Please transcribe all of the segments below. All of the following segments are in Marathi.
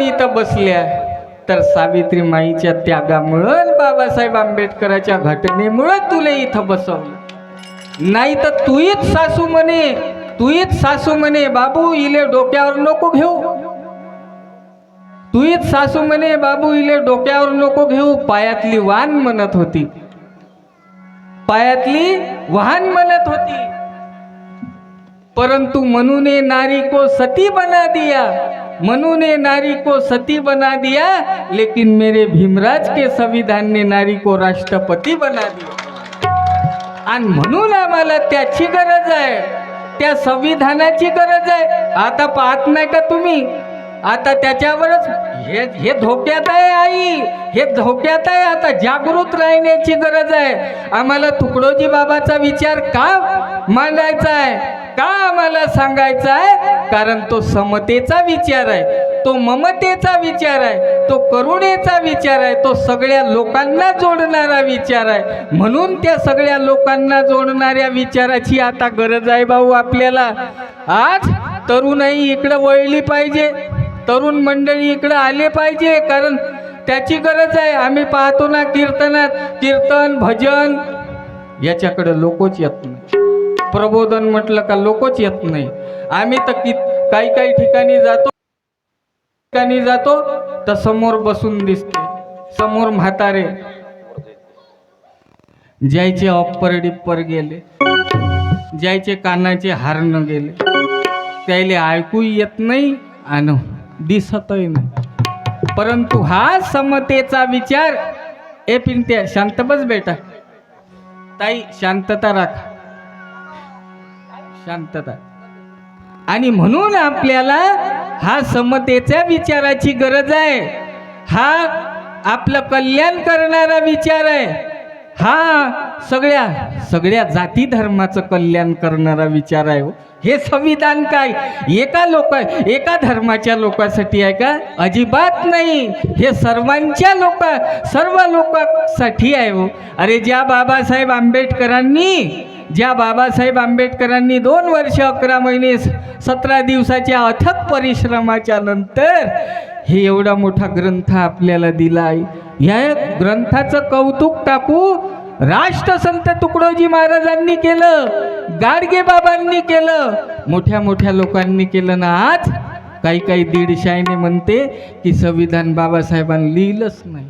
इथं बसल्या तर सावित्री माईच्या त्यागामुळं बाबासाहेब आंबेडकराच्या घटनेमुळं तुले इथं बसवलं. नाही तर तूच सासू म्हणे तूच सासू म्हणे बाबू इले डोक्यावर नको घेऊ. तूच सासू म्हणे बाबू इले डोक्यावर नको घेऊ पायातली वाहन म्हणत होती. पायातली वाहन म्हणत होती. परंतु म्हणून नारी को सती बना दिया. मनु ने नारी को सती बना दिया लेकिन मेरे भीमराज के संविधान ने नारी को राष्ट्रपती बना दिया। आणि म्हणून आम्हाला त्याची गरज आहे त्या संविधानाची गरज आहे. आता पाहत नाही का तुम्ही? आता त्याच्यावरच हे हे धोक्यात आहे आई हे धोक्यात आहे. आता जागृत राहण्याची गरज आहे. आम्हाला तुकडोजी बाबाचा विचार का मांडायचा आहे? का आम्हाला सांगायचा आहे कारण तो समतेचा विचार आहे. तो ममतेचा विचार आहे. तो करुणेचा विचार आहे. तो सगळ्या लोकांना जोडणारा विचार आहे. म्हणून त्या सगळ्या लोकांना जोडणाऱ्या विचाराची आता गरज आहे भाऊ आपल्याला. आज तरुणाई इकडं वळली पाहिजे. तरुण मंडळी इकडं आले पाहिजे. कारण त्याची गरज आहे. आम्ही पाहतो ना कीर्तनात. कीर्तन भजन. याच्याकडे लोकच येत नाही. प्रबोधन म्हटलं का लोकच येत नाही. आम्ही तर कि काही काही ठिकाणी जातो ठिकाणी जातो तर समोर बसून दिसते. समोर म्हातारे. ज्याचे अप्पर डिप्पर गेले ज्याचे कानाचे हारण गेले त्याले ऐकू येत नाही आणि दिसतही नाही. परंतु हा समतेचा विचार ए पिंट्या शांत बस बेटा. ताई शांतता राखा. शांतता. आणि म्हणून आपल्याला हा समतेच्या विचाराची गरज आहे. हा आपलं कल्याण करणारा विचार आहे. हा सगळ्या सगळ्या जाती धर्माचं कल्याण करणारा विचार आहे हो. हे संविधान काय? एका लोक एका धर्माच्या लोकांसाठी आहे का? अजिबात नाही. हे सर्वांच्या लोक सर्व लोकांसाठी आहे हो. अरे ज्या बाबासाहेब आंबेडकरांनी ज्या बाबासाहेब आंबेडकरांनी दोन वर्ष अकरा महिने सतरा दिवसाच्या अथक परिश्रमाच्या नंतर हे एवढा मोठा ग्रंथ आपल्याला दिला आहे. या ग्रंथाचं कौतुक टाकू राष्ट्रसंत तुकडोजी महाराजांनी केलं गाडगे बाबांनी केलं मोठ्या मोठ्या लोकांनी केलं ना आज? काही काही दीडशाईने म्हणते की संविधान बाबासाहेबांनी लिहिलंच नाही.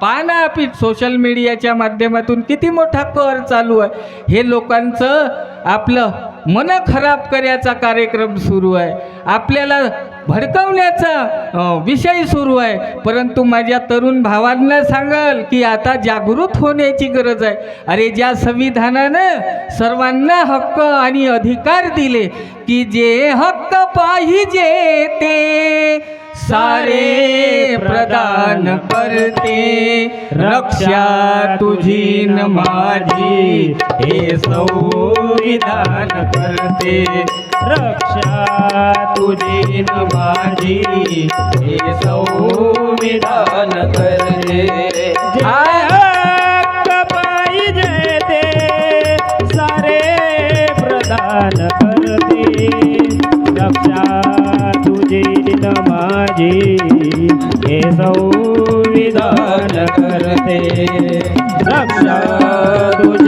पहा ना आपण सोशल मीडियाच्या माध्यमातून किती मोठा कर चालू आहे. हे लोकांचं आपलं मन खराब करायचा कार्यक्रम सुरू आहे. आपल्याला भडकवण्याचा विषय सुरू आहे. परंतु माझ्या तरुण भावांना सांगाल की आता जागृत होण्याची गरज आहे. अरे ज्या संविधानानं सर्वांना हक्क आणि अधिकार दिले की जे हक्क पाहिजे ते सारे प्रदान करते. रक्षा तुझी न माझी. हे संविधान करते. रक्षा तुझी न माझी. हे संविधान करते. जे हक्क सारे प्रदान करते. रक्षा तुझी माझी हे संविधान करते. रक्षा तुझी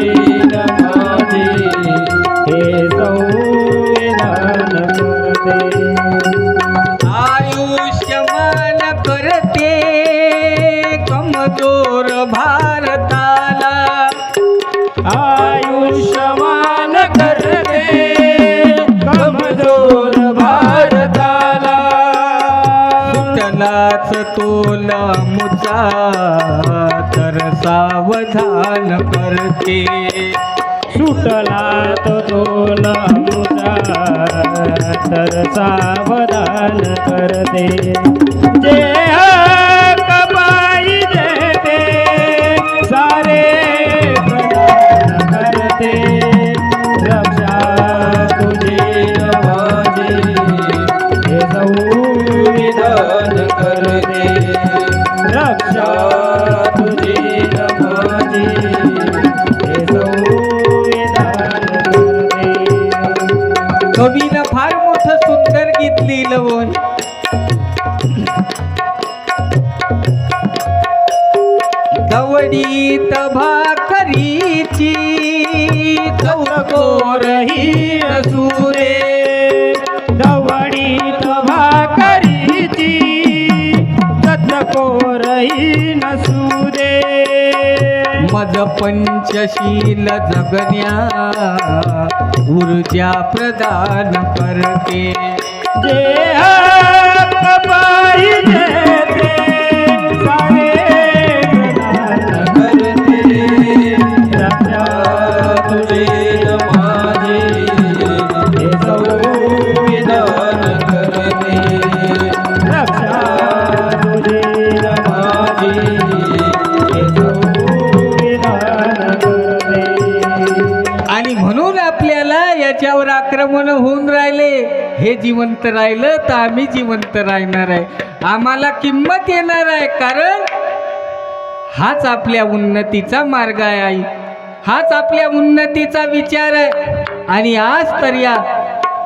सावधान करते सुटला तो तोला तर सावधान करते. जे दवडीत भाकरीची चौकोरही नसुरे दवडीत भाकरीची चतकोरही नसुरे. मज पंचशील जगण्या ऊर्जा प्रदान करते. देह पाहिजे जिवंत राहिलं तर आम्ही जिवंत राहणार आहे. आम्हाला किंमत येणार आहे कारण हाच आपल्या उन्नतीचा मार्ग आहे आई. हाच आपल्या उन्नतीचा विचार आहे. आणि आज तर या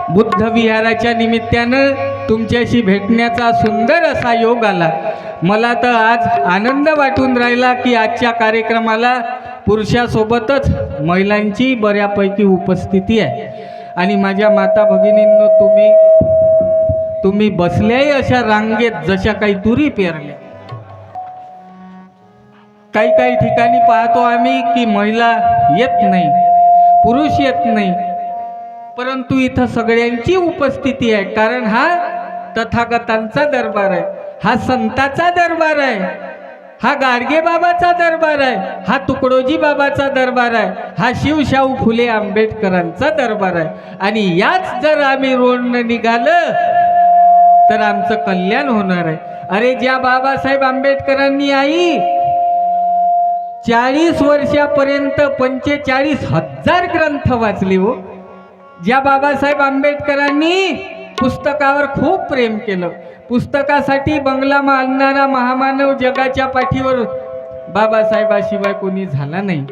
बुद्ध विहाराच्या निमित्तानं तुमच्याशी भेटण्याचा सुंदर असा योग आला. मला तर आज आनंद वाटून राहिला की आजच्या कार्यक्रमाला पुरुषासोबतच महिलांची बऱ्यापैकी उपस्थिती आहे. आणि माझ्या माता भगिनींनो तुम्ही तुम्ही बसल्याही अशा रांगेत जशा काही तुरी पेरल्या. काही काही ठिकाणी पाहतो आम्ही की महिला येत नाही पुरुष येत नाही परंतु इथं सगळ्यांची उपस्थिती आहे. कारण हा तथागतांचा दरबार आहे हा संताचा दरबार आहे. हा गाडगे बाबाचा दरबार आहे हा तुकडोजी बाबाचा दरबार आहे हा शिवशाहू फुले आंबेडकरांचा दरबार आहे. आणि याच जर आम्ही रोडनं निघालं तर आमचं कल्याण होणार आहे. अरे ज्या बाबासाहेब आंबेडकरांनी आई चाळीस वर्षापर्यंत पंचेचाळीस हजार ग्रंथ वाचले हो. ज्या बाबासाहेब आंबेडकरांनी पुस्तकावर खूप प्रेम केलं. पुस्तकासाठी बंगला मानणारा महामानव जगाच्या पाठीवर बाबासाहेबाशिवाय कोणी झाला नाही.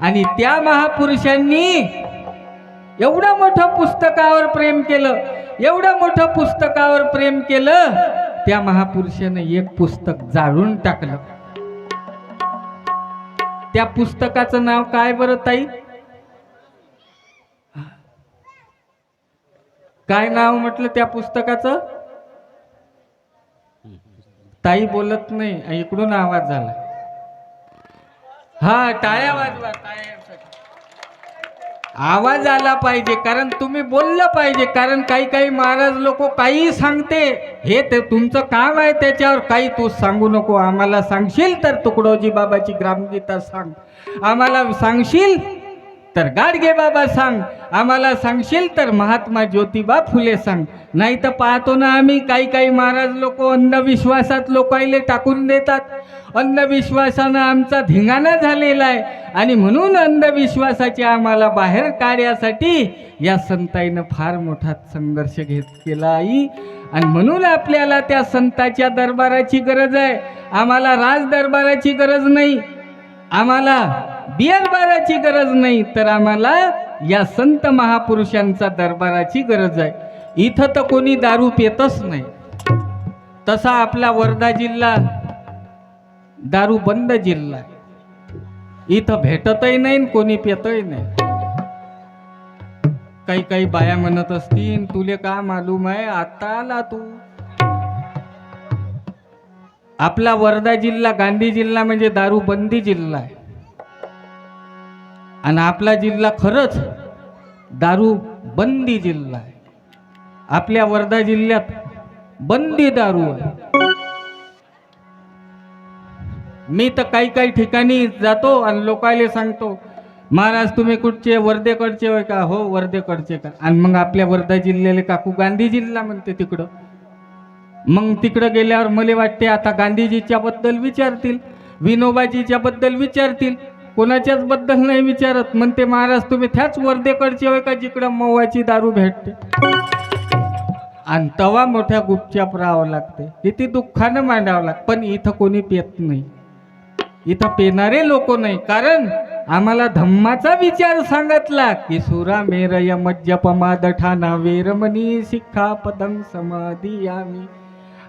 आणि त्या महापुरुषांनी एवढं मोठं पुस्तकावर प्रेम केलं एवढं मोठं पुस्तकावर प्रेम केलं त्या महापुरुषानं एक पुस्तक जाळून टाकलं. त्या पुस्तकाचं नाव काय बरं ताई? काय नाव म्हटलं त्या पुस्तकाचं? ताई बोलत नाही इकडून आवाज झाला. हा टाळ्या वाजवा आवाज आला पाहिजे कारण तुम्ही बोललं पाहिजे कारण काही काही महाराज लोक काही सांगते हे ते तुमचं काम आहे त्याच्यावर काही तू सांगू नको आम्हाला सांगशील तर तुकडोजी बाबाची ग्रामगीता सांग. आम्हाला सांगशील तर गाडगे बाबा सांग आम्हाला सांगशील तर महात्मा ज्योतिबा फुले सांग. नाही तर पाहतो ना आम्ही काही काही महाराज लोक अंधविश्वासात लोकायले टाकून देतात. अंधविश्वासानं आमचा धिंगाणा झालेला आहे. आणि म्हणून अंधविश्वासाची आम्हाला बाहेर काढण्यासाठी या संताईनं फार मोठा संघर्ष घेत केला आई. आणि म्हणून आपल्याला त्या संताच्या दरबाराची गरज आहे. आम्हाला राज दरबाराची गरज नाही. आम्हाला बिअरबाराची गरज नाही तर आम्हाला या संत महापुरुषांचा दरबाराची गरज आहे. इथं तर कोणी दारू पितच नाही. तसा आपला वर्धा जिल्हा दारू बंद जिल्हा आहे. इथं भेटतही नाही आणि कोणी पितही नाही. काही काही बाया म्हणत असतील तुले का मालूम आहे आता आला तू. आपला वर्धा जिल्हा गांधी जिल्हा म्हणजे दारू बंदी जिल्हा आहे. आणि आपला जिल्हा खरंच दारू बंदी जिल्हा आहे. आपल्या वर्धा जिल्ह्यात बंदी दारू आहे. मी तर काही काही ठिकाणी जातो आणि लोकायले सांगतो महाराज तुम्ही कुठचे? वर्धेकडचे होय का? हो वर्धेकडचे का? आणि मग आपल्या वर्धा जिल्ह्याले काकू गांधी जिल्हा म्हणते तिकडं. मग तिकडं गेल्यावर मला वाटते आता गांधीजीच्या बद्दल विचारतील विनोबाजीच्या बद्दल विचारतील. कोणाच्याच बद्दल नाही विचारत. म्हणते महाराज तुम्ही त्याच वर्धेकडचे होय का जिकडं मवाची दारू भेटते? आणि तवा मोठ्या गुपचाप राहावं लागते. किती दुःखानं मांडावं लागतं. पण इथं कोणी पेत नाही. इथं पेणारे लोक नाही. कारण आम्हाला धम्माचा विचार सांगितला की सुरा मेरय मज्जपमाद ठाणा वेरमणी शिखा पदं समाधी यामी.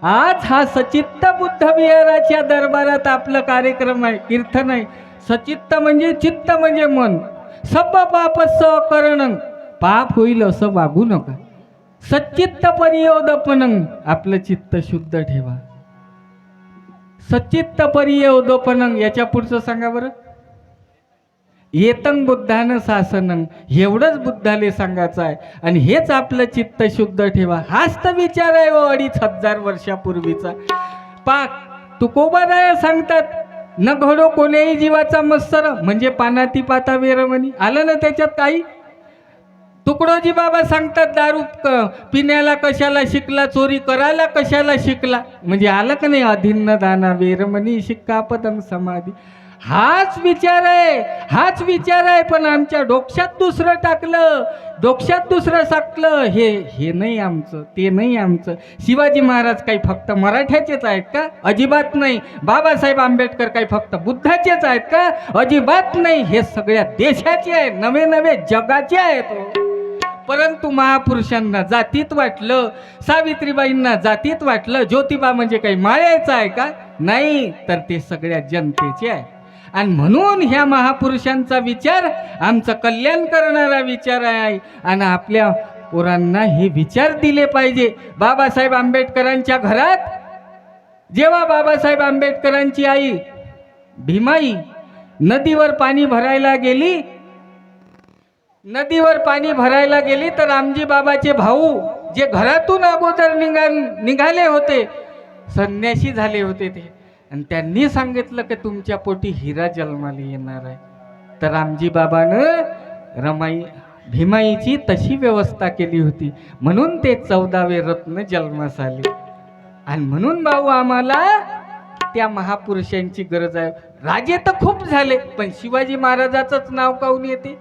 आज हा सचित्त बुद्ध विहाराच्या दरबारात आपलं कार्यक्रम आहे. कीर्तन आहे. सचित्त म्हणजे चित्त म्हणजे मन. सब पाप स करण. पाप होईल असं वागू नका. सच्चित्त परियोदपनं. आपलं चित्त शुद्ध ठेवा. सच्चित्त परियोदपनं. याच्या पुढचं सांगा बरं. येतंग बुद्धानं सासनंग एवढंच बुद्धाले सांगायचं आहे आणि हेच आपलं चित्त शुद्ध ठेवा. हाच तर विचार आहे व अडीच हजार वर्षापूर्वीचा. पाक तुकोबाराया सांगतात न घडो कोणीही जीवाचा मत्सर म्हणजे पानाती पाता वेरमणी. आलं ना त्याच्यात काही? तुकडोजी बाबा सांगतात दारू क- पिण्याला कशाला शिकला चोरी करायला कशाला शिकला? म्हणजे आलं का नाही अधिन्न दाना वेरमणी शिक्का पदम समाधी. हाच विचार आहे हाच विचार आहे पण आमच्या डोक्यात दुसरं टाकलं डोक्यात दुसरं टाकलं हे हे नाही आमचं ते नाही आमचं. शिवाजी महाराज काही फक्त मराठ्याचेच आहेत का? अजिबात नाही. बाबासाहेब आंबेडकर काही फक्त बुद्धाचेच आहेत का? अजिबात नाही. हे सगळ्या देशाचे आहे नवे नवे जगाचे आहेत हो. परंतु महापुरुषांना जातीत वाटलं सावित्रीबाईंना जातीत वाटलं ज्योतिबा म्हणजे काही मायाचं आहे का? नाही तर ते सगळ्या जनतेचे आहे आणि म्हणून ह्या महापुरुषांचा विचार आमचं कल्याण करणारा विचार आहे. आणि आपल्या पोरांना हे विचार दिले पाहिजे. बाबासाहेब आंबेडकरांच्या घरात जेव्हा बाबासाहेब आंबेडकरांची आई भीमाई नदीवर पाणी भरायला गेली नदीवर पाणी भरायला गेली तर रामजी बाबाचे भाऊ जे घरातून अगोदर निघा निघाले होते संन्याशी झाले होते ते. आणि त्यांनी सांगितलं की तुमच्या पोटी हिरा जन्माला येणार आहे. तर रामजी बाबानं रमाई भीमाईची तशी व्यवस्था केली होती. म्हणून ते चौदावे रत्न जन्मास आले. आणि म्हणून भाऊ आम्हाला त्या महापुरुषांची गरज आहे. राजे तर खूप झाले पण शिवाजी महाराजाचंच नाव काऊन येते?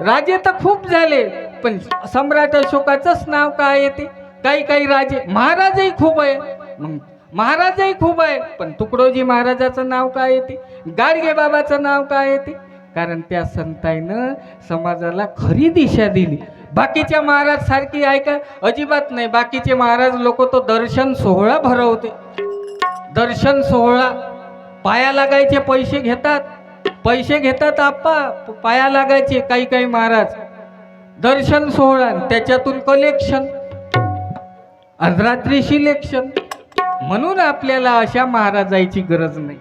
राजे तर खूप झाले पण सम्राट अशोकाचंच नाव काय येते? काही काही राजे महाराजही खूप आहे. मग महाराजही खूप आहे पण तुकडोजी महाराजाचं नाव काय येते? गाडगे बाबाचं नाव काय येते? कारण त्या संताईनं समाजाला खरी दिशा दिली. बाकीच्या महाराज सारखी आहे का? अजिबात नाही. बाकीचे महाराज लोक तो दर्शन सोहळा भरवते. दर्शन सोहळा. पाया लागायचे पैसे घेतात. पैसे घेतात आप्पा. पाया लागायचे काही काही महाराज. दर्शन सोहळा. त्याच्यातून कलेक्शन आणि सिलेक्शन म्हणून आपल्याला अशा महाराजाची गरज नाही.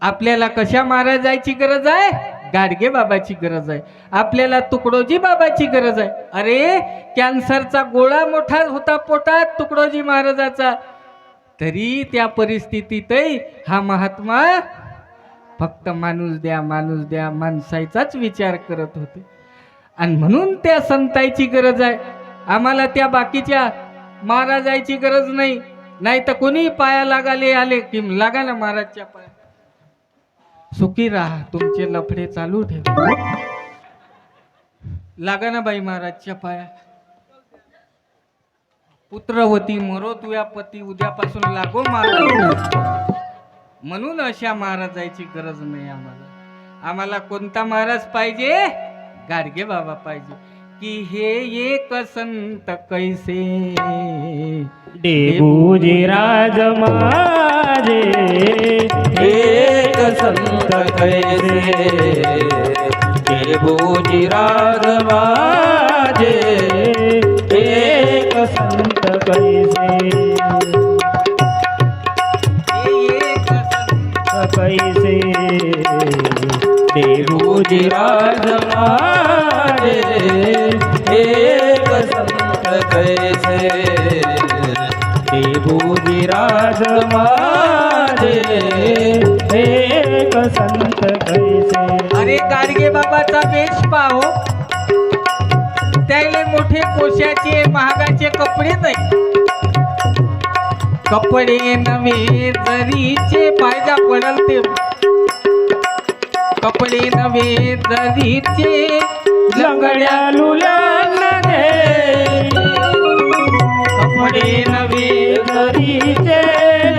आपल्याला कशा महाराजाची गरज आहे? गाडगे बाबाची गरज आहे. आपल्याला तुकडोजी बाबाची गरज आहे. अरे कॅन्सरचा गोळा मोठा होता पोटात तुकडोजी महाराजाचा. तरी त्या परिस्थितीतही हा महात्मा फक्त माणूस द्या माणूस द्या माणसाचाच विचार करत होते. आणि म्हणून त्या संताईची गरज आहे. आम्हाला त्या बाकीच्या महाराजाची गरज नाही. नाही तर कोणी पाया लागाले आले की लागा ना महाराजच्या पाया? सुखी राहा तुमचे लफडे चालू ठेवा. लागा ना बाई महाराजच्या पाया. पुत्रवती मरो तुया पती उद्यापासून लागो महाराज म्हणून अशा महाराजाची गरज नाही आम्हाला. आम्हाला कोणता महाराज पाहिजे? गाडगे बाबा पाहिजे. की हे एक संत कैसे? डेबूजी राज माझे एक संत कैसे? देवोजी राग माझे एक संत कैसे? हे एक संत कैसे? देवोजी राग कैसे देवोजी राग माझे एक संत कैसे? अरे गाडगे बाबाचा वेश पाहो. त्याले मोठे कोशाचे महागाचे कपडे नाही कपडे नवे जरीचे पायजा पडल ते कपडे नवे जरीचे लंगड्या लुला कपडे नवे घरीचे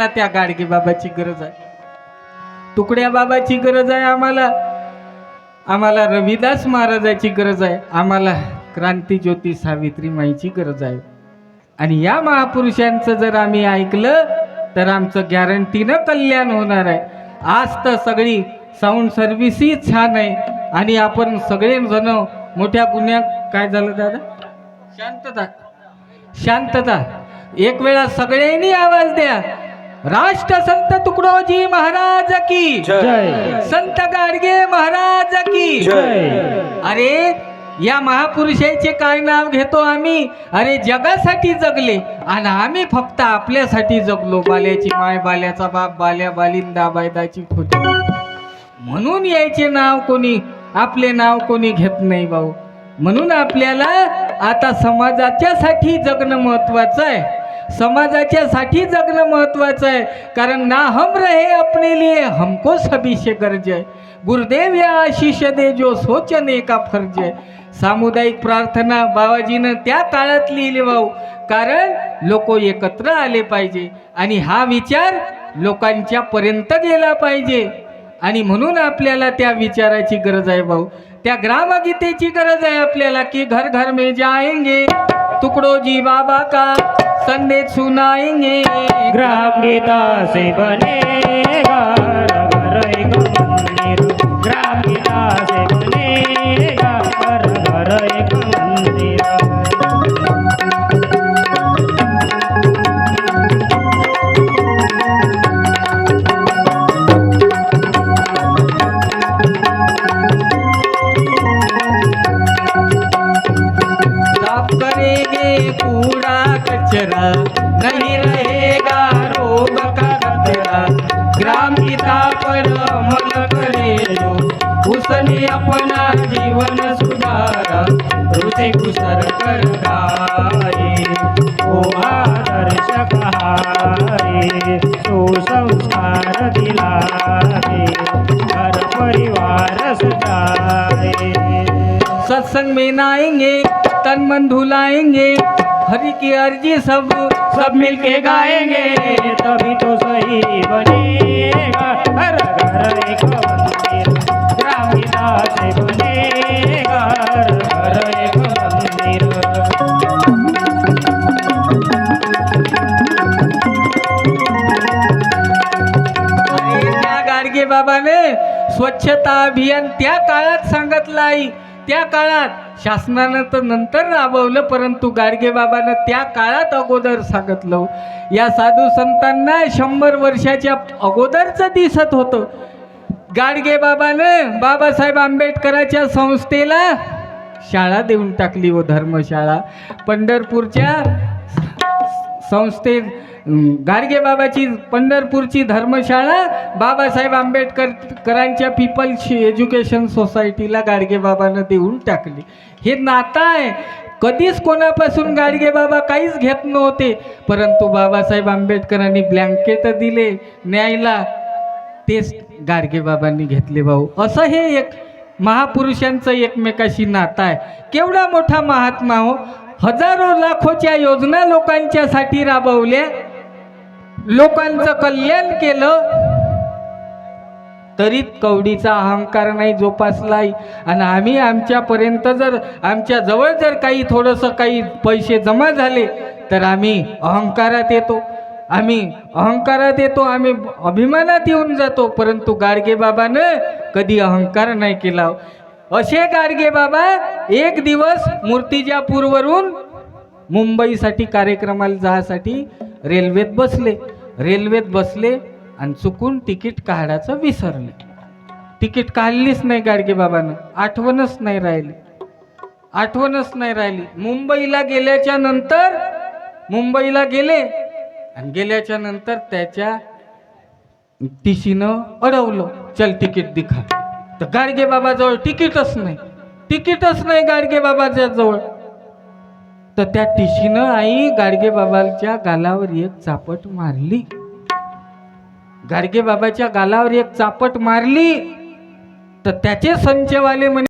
आपल्याला त्या गाडगे बाबाची गरज आहे. तुकड्या बाबाची गरज आहे आम्हाला. आम्हाला रविदास महाराजाची गरज आहे. आम्हाला क्रांतीज्योती सावित्री माईची गरज आहे. आणि या महापुरुषांचं जर आम्ही ऐकलं तर आमचं गॅरंटीनं कल्याण होणार आहे. आज तर सगळी साऊंड सर्व्हिसही छान आहे. आणि आपण सगळेजण मोठ्या गुन्ह्यात काय झालं दादा? शांतता. शांतता. एक वेळा सगळ्यांनी आवाज द्या. राष्ट्रसंत तुकडोजी महाराज की. जय. संत गाडगे महाराज की. जय. अरे या महापुरुषाचे काय नाव घेतो आम्ही? अरे जगासाठी जगले आणि आम्ही फक्त आपल्यासाठी जगलो. बाल्याची माय बाल्याचा बाप बाल्या बालिंदा बायदाची खोटी. म्हणून यायचे नाव कोणी? आपले नाव कोणी घेत नाही भाऊ. म्हणून आपल्याला आता समाजाच्या साठी जगणं महत्वाचं आहे. समाजाच्यासाठी जगणं महत्त्वाचं आहे. कारण ना हम रहे अपने लिए हमको सभी से गरज गुरुदेव या आशिष दे जो सोचने का फर्ज आहे सामुदायिक प्रार्थना बाबाजीनं त्या काळात लिहिली भाऊ. कारण लोक एकत्र आले पाहिजे. आणि हा विचार लोकांच्या पर्यंत गेला पाहिजे. आणि म्हणून आपल्याला त्या विचाराची गरज आहे भाऊ. त्या ग्रामगीतेची गरज आहे आपल्याला की घर घर मे जाएंगे. तुकडोजी बाबा का? संदेश सुनाएंगे। ग्राम गीता से बनेगा घर एक मंदिर ग्राम गीता से बने सत्संग में नाएँगे तन मन धुलाएँगे हरि की अर्जी सब सब मिलके गाएँगे। तभी तो सही बनेगा। हर घर एक मंदिर ग्रामीणा से बनेगा। हर घर एक मंदिर। आणि त्या स्वच्छता अभियान त्या काळात सांगितलं आई त्या काळात शासनानं तर नंतर राबवलं परंतु गाडगे बाबानं त्या काळात अगोदर सांगितलं. या साधू संतांना शंभर वर्षाच्या अगोदरचं दिसत होतं. गाडगे बाबानं बाबासाहेब आंबेडकराच्या संस्थेला शाळा देऊन टाकली व धर्मशाळा. पंढरपूरच्या संस्थेत गाडगे बाबाची पंढरपूरची धर्मशाळा बाबासाहेब आंबेडकर करांच्या पीपल्स एज्युकेशन सोसायटीला गाडगेबाबानं देऊन टाकली. हे नातं आहे. कधीच कोणापासून गाडगे बाबा काहीच घेत नव्हते. परंतु बाबासाहेब आंबेडकरांनी ब्लँकेट दिले न्यायला. तेच गाडगेबाबांनी घेतले भाऊ. असं हे एक महापुरुषांचं एकमेकाशी नातं आहे. केवढा मोठा महात्मा हो. हजारो लाखोच्या योजना लोकांच्यासाठी राबवल्या. लोकांचं कल्याण केलं तरी कवडीचा अहंकार नाही जोपासलाय. आणि आम्ही आमच्यापर्यंत जर आमच्या जवळ जर काही थोडंसं काही पैसे जमा झाले तर आम्ही अहंकारात येतो. आम्ही अहंकारात येतो आम्ही अभिमानात येऊन जातो. परंतु गाडगे बाबानं कधी अहंकार नाही केला. असे गाडगे बाबा एक दिवस मूर्तिजापूरवरून मुंबईसाठी कार्यक्रमाला जायसाठी रेल्वेत बसले. रेल्वेत बसले आणि चुकून तिकीट काढायचं विसरले. तिकीट काढलीच नाही गाडगे बाबानं. आठवणच नाही राहिली. आठवणच नाही राहिली. मुंबईला गेल्याच्यानंतर मुंबईला गेले आणि गेल्याच्यानंतर त्याच्या टीसीनं अडवलं चल तिकीट दिखा. तर गाडगे बाबाजवळ तिकीटच नाही. तिकीटच नाही गाडगे बाबाच्या जवळ. तर त्या टिशीनं आई गाडगे बाबाच्या गालावर एक चापट मारली. गाडगे बाबाच्या गालावर एक चापट मारली. तर त्याचे संचवाले म्हणे